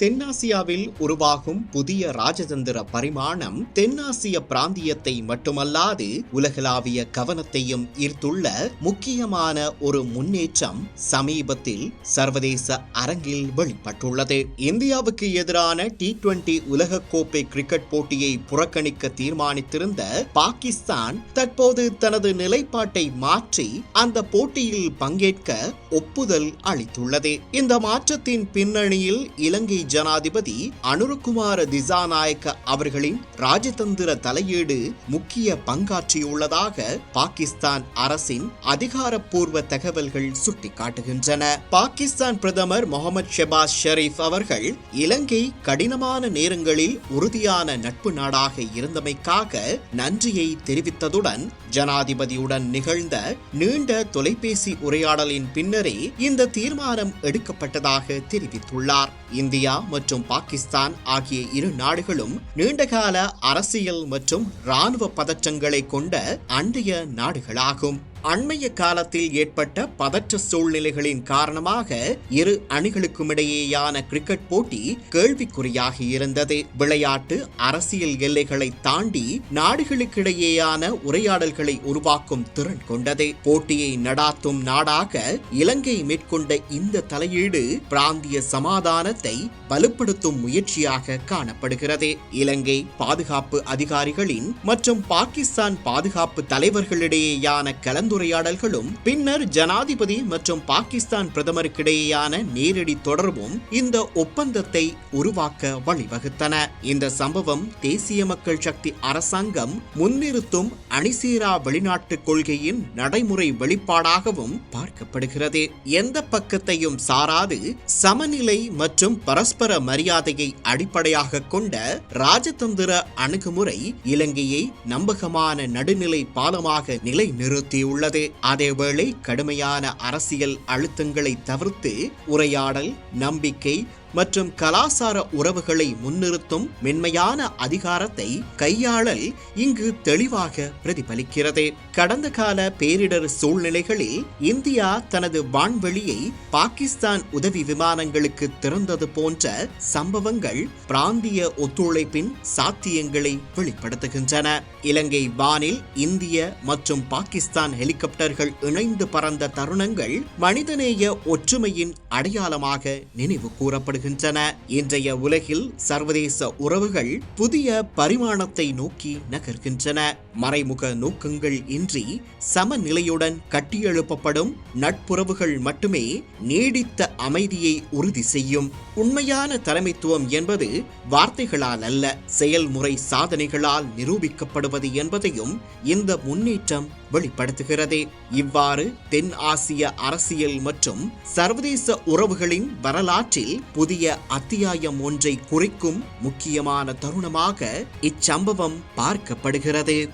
தென்னாசியாவில் உருவாகும் புதிய ராஜதந்திர பரிமாணம் தென்னாசிய பிராந்தியத்தை மட்டுமல்லாது உலகளாவிய கவனத்தையும் ஈர்த்துள்ள முக்கியமான ஒரு முன்னேற்றம் சமீபத்தில் சர்வதேச அரங்கில் வெளிப்பட்டுள்ளது. இந்தியாவுக்கு எதிரான டி டுவெண்டி உலகக்கோப்பை கிரிக்கெட் போட்டியை புறக்கணிக்க தீர்மானித்திருந்த பாகிஸ்தான் தற்போது தனது நிலைப்பாட்டை மாற்றி அந்த போட்டியில் பங்கேற்க ஒப்புதல் அளித்துள்ளது. இந்த மாற்றத்தின் பின்னணியில் இலங்கை ஜனாதிபதி அனுரகுமார திசாநாயக்க அவர்களின் ராஜதந்திர தலையீடு முக்கிய பங்காற்றியுள்ளதாக பாகிஸ்தான் அரசின் அதிகாரப்பூர்வ தகவல்கள் சுட்டிக்காட்டுகின்றன. பாகிஸ்தான் பிரதமர் முகமது ஷெபாஸ் ஷெரீப் அவர்கள் இலங்கை கடினமான நேரங்களில் உறுதியான நட்பு நாடாக இருந்தமைக்காக நன்றியை தெரிவித்ததுடன் ஜனாதிபதியுடன் நிகழ்ந்த நீண்ட தொலைபேசி உரையாடலின் பின்னரே இந்த தீர்மானம் எடுக்கப்பட்டதாக தெரிவித்துள்ளார். இந்தியா மற்றும் பாகிஸ்தான் ஆகிய இரு நாடுகளும் நீண்டகால அரசியல் மற்றும் இராணுவ பதற்றங்களை கொண்ட அண்டைய நாடுகளாகும். அண்மைய காலத்தில் ஏற்பட்ட பதற்ற சூழ்நிலைகளின் காரணமாக இரு அணிகளுக்குமிடையேயான கிரிக்கெட் போட்டி கேள்விக்குறியாக இருந்தது. விளையாட்டு அரசியல் எல்லைகளை தாண்டி நாடுகளுக்கிடையேயான உரையாடல்களை உருவாக்கும் திறன் கொண்டது. போட்டியை நடாத்தும் நாடாக இலங்கை மேற்கொண்ட இந்த தலையீடு பிராந்திய சமாதானத்தை வலுப்படுத்தும் முயற்சியாக காணப்படுகிறது. இலங்கை பாதுகாப்பு அதிகாரிகளின் மற்றும் பாகிஸ்தான் பாதுகாப்பு தலைவர்களிடையேயான கலந்துரையாடல்களும் பின்னர் ஜனாதிபதி மற்றும் பாகிஸ்தான் பிரதமருக்கிடையேயான நேரடி தொடர்பும் இந்த ஒப்பந்தத்தை உருவாக்க வழிவகுத்தன. இந்த சம்பவம் தேசிய மக்கள் சக்தி அரசாங்கம் முன்னிறுத்தும் அணிசீரா வெளிநாட்டு கொள்கையின் நடைமுறை வெளிப்பாடாகவும் பார்க்கப்படுகிறது. எந்த பக்கத்தையும் சாராது சமநிலை மற்றும் பரஸ்பர மரியாதையை அடிப்படையாக கொண்ட ராஜதந்திர அணுகுமுறை இலங்கையை நம்பகமான நடுநிலை பாலமாக நிலைநிறுத்தியுள்ளது. அதேவேளை கடுமையான அரசியல் அழுத்தங்களை தவிர்த்து உரையாடல் நம்பிக்கை மற்றும் கலாசார உறவுகளை முன்னிறுத்தும் மென்மையான அதிகாரத்தை கையாளல் இங்கு தெளிவாக பிரதிபலிக்கிறது. கடந்த கால பேரிடர் சூழ்நிலைகளில் இந்தியா தனது வான்வெளியை பாகிஸ்தான் உதவி விமானங்களுக்கு திறந்தது போன்ற சம்பவங்கள் பிராந்திய ஒத்துழைப்பின் சாத்தியங்களை வெளிப்படுத்துகின்றன. இலங்கை வானில் இந்திய மற்றும் பாகிஸ்தான் ஹெலிகாப்டர்கள் இணைந்து பறந்த தருணங்கள் மனிதநேய ஒற்றுமையின் அடையாளமாக நினைவு கூறப்படுகின்றன இன்றைய உலகில் சர்வதேச உறவுகள் புதிய பரிமாணத்தை நோக்கி நகர்கின்றன. மறைமுக நோக்கங்கள் இன்றி சமநிலையுடன் கட்டியெழுப்பப்படும் நட்புறவுகள் மட்டுமே நீடித்த அமைதியை உறுதி செய்யும். உண்மையான தலைமைத்துவம் என்பது வார்த்தைகளால் அல்ல செயல்முறை சாதனைகளால் நிரூபிக்கப்படுவது என்பதையும் இந்த முன்னேற்றம் வெளிப்படுத்துகிறது. இவ்வாறு தென் ஆசிய அரசியல் மற்றும் சர்வதேச உறவுகளின் வரலாற்றில் புதிய அத்தியாயம் ஒன்றை குறிக்கும் முக்கியமான தருணமாக இச்சம்பவம் பார்க்கப்படுகிறது.